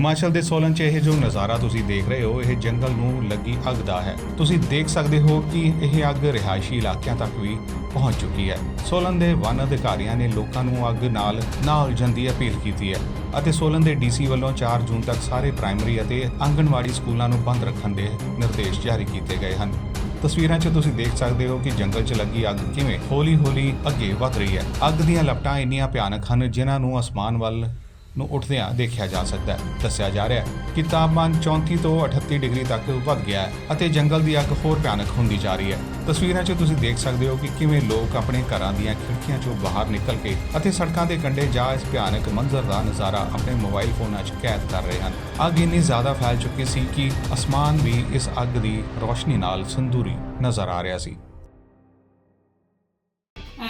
ਹਿਮਾਚਲ ਦੇ ਸੋਲਨ 'ਚ ਇਹ ਜੋ ਨਜ਼ਾਰਾ ਤੁਸੀਂ ਦੇਖ ਰਹੇ ਹੋ, ਇਹ ਜੰਗਲ ਨੂੰ ਲੱਗੀ ਅੱਗ ਦਾ ਹੈ। ਤੁਸੀਂ ਦੇਖ ਸਕਦੇ ਹੋ ਕਿ ਇਹ ਅੱਗ ਰਿਹਾਇਸ਼ੀ ਇਲਾਕਿਆਂ ਤੱਕ ਵੀ ਪਹੁੰਚ ਚੁੱਕੀ ਹੈ। ਸੋਲਨ ਦੇ ਵਨ ਅਧਿਕਾਰੀਆਂ ਨੇ ਲੋਕਾਂ ਨੂੰ ਅੱਗ ਨਾਲ ਨਾ ਉਲਝਣ ਦੀ ਅਪੀਲ ਕੀਤੀ ਹੈ ਅਤੇ ਸੋਲਨ ਦੇ ਡੀਸੀ ਵੱਲੋਂ 4 ਜੂਨ ਤੱਕ ਸਾਰੇ ਪ੍ਰਾਇਮਰੀ ਅਤੇ ਆਂਗਣਵਾੜੀ ਸਕੂਲਾਂ ਨੂੰ ਬੰਦ ਰੱਖਣ ਦੇ ਨਿਰਦੇਸ਼ ਜਾਰੀ ਕੀਤੇ ਗਏ ਹਨ। ਤਸਵੀਰਾਂ 'ਚ ਤੁਸੀਂ ਦੇਖ ਸਕਦੇ ਹੋ ਕਿ ਜੰਗਲ 'ਚ ਲੱਗੀ ਅੱਗ ਕਿਵੇਂ ਹੌਲੀ-ਹੌਲੀ ਅੱਗੇ ਵਧ ਰਹੀ ਹੈ। ਅੱਗ ਦੀਆਂ ਲਪਟਾਂ ਇੰਨੀਆਂ ਭਿਆਨਕ ਹਨ ਜਿਨ੍ਹਾਂ ਨੂੰ ਅਸਮਾਨ ਵੱਲ ਨੂੰ ਉੱਠਦਿਆਂ ਦੇਖਿਆ ਜਾ ਸਕਦਾ ਹੈ। ਦੱਸਿਆ ਜਾ ਰਿਹਾ ਹੈ ਕਿ ਤਾਪਮਾਨ 34 ਤੋਂ 38 ਡਿਗਰੀ ਤੱਕ ਵੱਧ ਗਿਆ ਹੈ ਅਤੇ ਜੰਗਲ ਦੀ ਅੱਗ ਹੋਰ ਭਿਆਨਕ ਹੁੰਦੀ ਜਾ ਰਹੀ ਹੈ। ਤਸਵੀਰਾਂ 'ਚ ਤੁਸੀਂ ਦੇਖ ਸਕਦੇ ਹੋ ਕਿ ਕਿਵੇਂ ਲੋਕ ਆਪਣੇ ਘਰਾਂ ਦੀਆਂ ਖਿੜਕੀਆਂ 'ਚੋਂ ਬਾਹਰ ਨਿਕਲ ਕੇ ਅਤੇ ਸੜਕਾਂ ਦੇ ਕੰਢੇ ਜਾ ਇਸ ਭਿਆਨਕ ਮੰਜ਼ਰ ਦਾ ਨਜ਼ਾਰਾ ਆਪਣੇ ਮੋਬਾਈਲ ਫੋਨਾਂ 'ਚ ਕੈਦ ਕਰ ਰਹੇ ਹਨ। ਅੱਗ ਇੰਨੀ ਜ਼ਿਆਦਾ ਫੈਲ ਚੁੱਕੀ ਸੀ ਕਿ ਅਸਮਾਨ ਵੀ ਇਸ ਅੱਗ ਦੀ ਰੋਸ਼ਨੀ ਨਾਲ ਸੰਦੂਰੀ ਨਜ਼ਰ ਆ ਰਿਹਾ ਸੀ।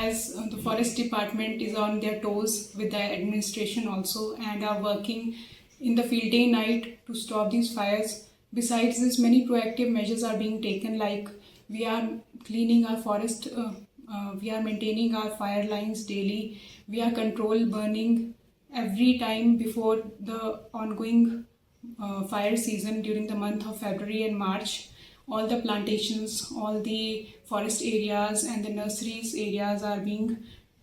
As uh, the forest department is on their toes with the administration also and are working in the field day night to stop these fires. Besides this many proactive measures are being taken like we are cleaning our forest uh, uh, we are maintaining our fire lines daily. We are control burning every time before the ongoing uh, fire season during the month of february and march all the plantations, all the forest areas and the nurseries areas are being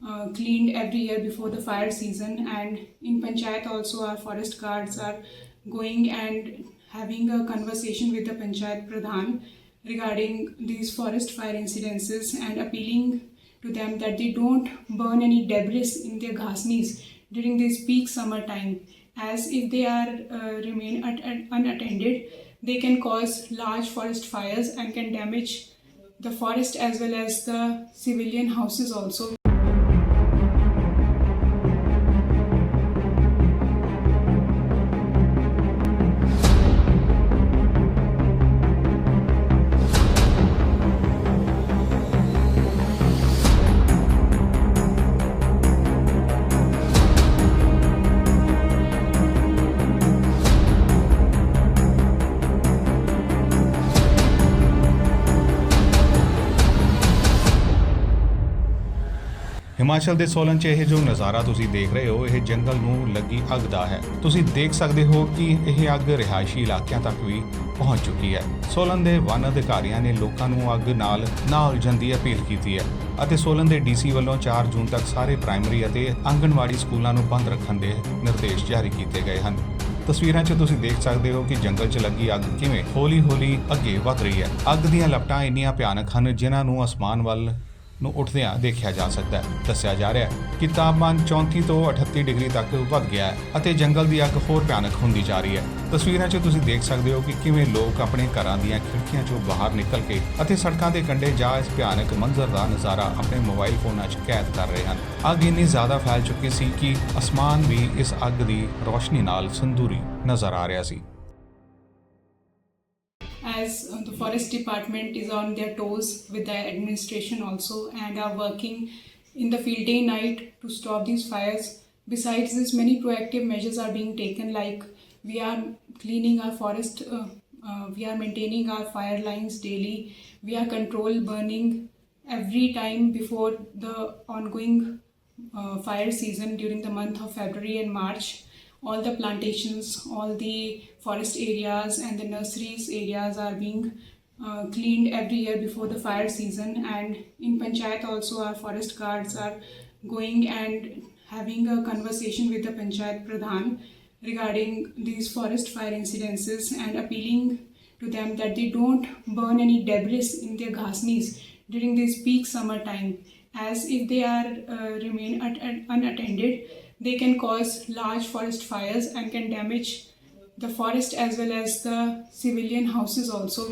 uh, cleaned every year before the fire season. And in Panchayat also, our forest guards are going and having a conversation with the Panchayat Pradhan regarding these forest fire incidences and appealing to them that they don't burn any debris in their ghasnis during this peak summer time as if they are uh, remain at, at unattended they can cause large forest fires and can damage the forest as well as the civilian houses also Himachal ਦੇ ਸੋਲਨ 'ਚ ਇਹ ਜੋ ਨਜ਼ਾਰਾ ਤੁਸੀਂ ਦੇਖ ਰਹੇ ਹੋ, ਇਹ ਜੰਗਲ ਨੂੰ ਲੱਗੀ ਅੱਗ ਦਾ ਹੈ। ਤੁਸੀਂ ਦੇਖ ਸਕਦੇ ਹੋ ਕਿ ਇਹ ਅੱਗ ਰਿਹਾਇਸ਼ੀ ਇਲਾਕਿਆਂ ਤੱਕ ਵੀ ਪਹੁੰਚ ਚੁੱਕੀ ਹੈ। ਸੋਲਨ ਦੇ ਵਨ ਅਧਿਕਾਰੀਆਂ ਨੇ ਲੋਕਾਂ ਨੂੰ ਅੱਗ ਨਾਲ ਨਾ ਉਲਝਣ ਦੀ ਅਪੀਲ ਕੀਤੀ ਹੈ ਅਤੇ ਸੋਲਨ ਦੇ ਡੀਸੀ ਵੱਲੋਂ 4 ਜੂਨ ਤੱਕ ਸਾਰੇ ਪ੍ਰਾਇਮਰੀ ਅਤੇ ਆਂਗਣਵਾੜੀ ਸਕੂਲਾਂ ਨੂੰ ਬੰਦ ਰੱਖਣ ਦੇ ਨਿਰਦੇਸ਼ ਜਾਰੀ ਕੀਤੇ ਗਏ ਹਨ। ਤਸਵੀਰਾਂ 'ਚ ਤੁਸੀਂ ਦੇਖ ਸਕਦੇ ਹੋ ਕਿ ਜੰਗਲ 'ਚ ਲੱਗੀ ਅੱਗ ਕਿਵੇਂ ਹੌਲੀ-ਹੌਲੀ ਅੱਗੇ ਵਧ ਰਹੀ ਹੈ। ਅੱਗ ਦੀਆਂ ਲਪਟਾਂ ਇੰਨੀਆਂ ਭਿਆਨਕ ਹਨ ਜਿਨ੍ਹਾਂ ਨੂੰ ਅਸਮਾਨ ਵੱਲ ਨੂੰ ਉੱਠਦਿਆਂ ਦੇਖਿਆ ਜਾ ਸਕਦਾ ਹੈ। ਦੱਸਿਆ ਜਾ ਰਿਹਾ ਹੈ ਕਿ ਤਾਪਮਾਨ 34 ਤੋਂ 38 ਡਿਗਰੀ ਤੱਕ ਵੱਧ ਗਿਆ ਹੈ ਅਤੇ ਜੰਗਲ ਦੀ ਅੱਗ ਹੋਰ ਭਿਆਨਕ ਹੁੰਦੀ ਜਾ ਰਹੀ ਹੈ। ਤਸਵੀਰਾਂ 'ਚ ਤੁਸੀਂ ਦੇਖ ਸਕਦੇ ਹੋ ਕਿ ਕਿਵੇਂ ਲੋਕ ਆਪਣੇ ਘਰਾਂ ਦੀਆਂ ਖਿੜਕੀਆਂ 'ਚੋਂ ਬਾਹਰ ਨਿਕਲ ਕੇ ਅਤੇ ਸੜਕਾਂ ਦੇ ਕੰਢੇ ਜਾ ਇਸ ਭਿਆਨਕ ਮੰਜ਼ਰ ਦਾ ਨਜ਼ਾਰਾ ਆਪਣੇ ਮੋਬਾਈਲ ਫੋਨਾਂ 'ਚ ਕੈਦ ਕਰ ਰਹੇ ਹਨ। ਅੱਗ ਇੰਨੀ ਜ਼ਿਆਦਾ ਫੈਲ ਚੁੱਕੀ ਸੀ ਕਿ ਅਸਮਾਨ ਵੀ ਇਸ ਅੱਗ ਦੀ ਰੋਸ਼ਨੀ ਨਾਲ ਸੰਧੂਰੀ ਨਜ਼ਰ ਆ ਰਿਹਾ ਸੀ। As uh, the forest department is on their toes with the administration also and are working in the field day night to stop these fires. Besides this many proactive measures are being taken like we are cleaning our forest uh, uh, we are maintaining our fire lines daily. We are control burning every time before the ongoing uh, fire season during the month of february and march all the plantations, all the forest areas and the nurseries areas are being uh, cleaned every year before the fire season. And in Panchayat also, our forest guards are going and having a conversation with the Panchayat Pradhan regarding these forest fire incidences and appealing to them that they don't burn any debris in their ghasnis during this peak summer time as if they are uh, remain at, at unattended they can cause large forest fires and can damage the forest as well as the civilian houses also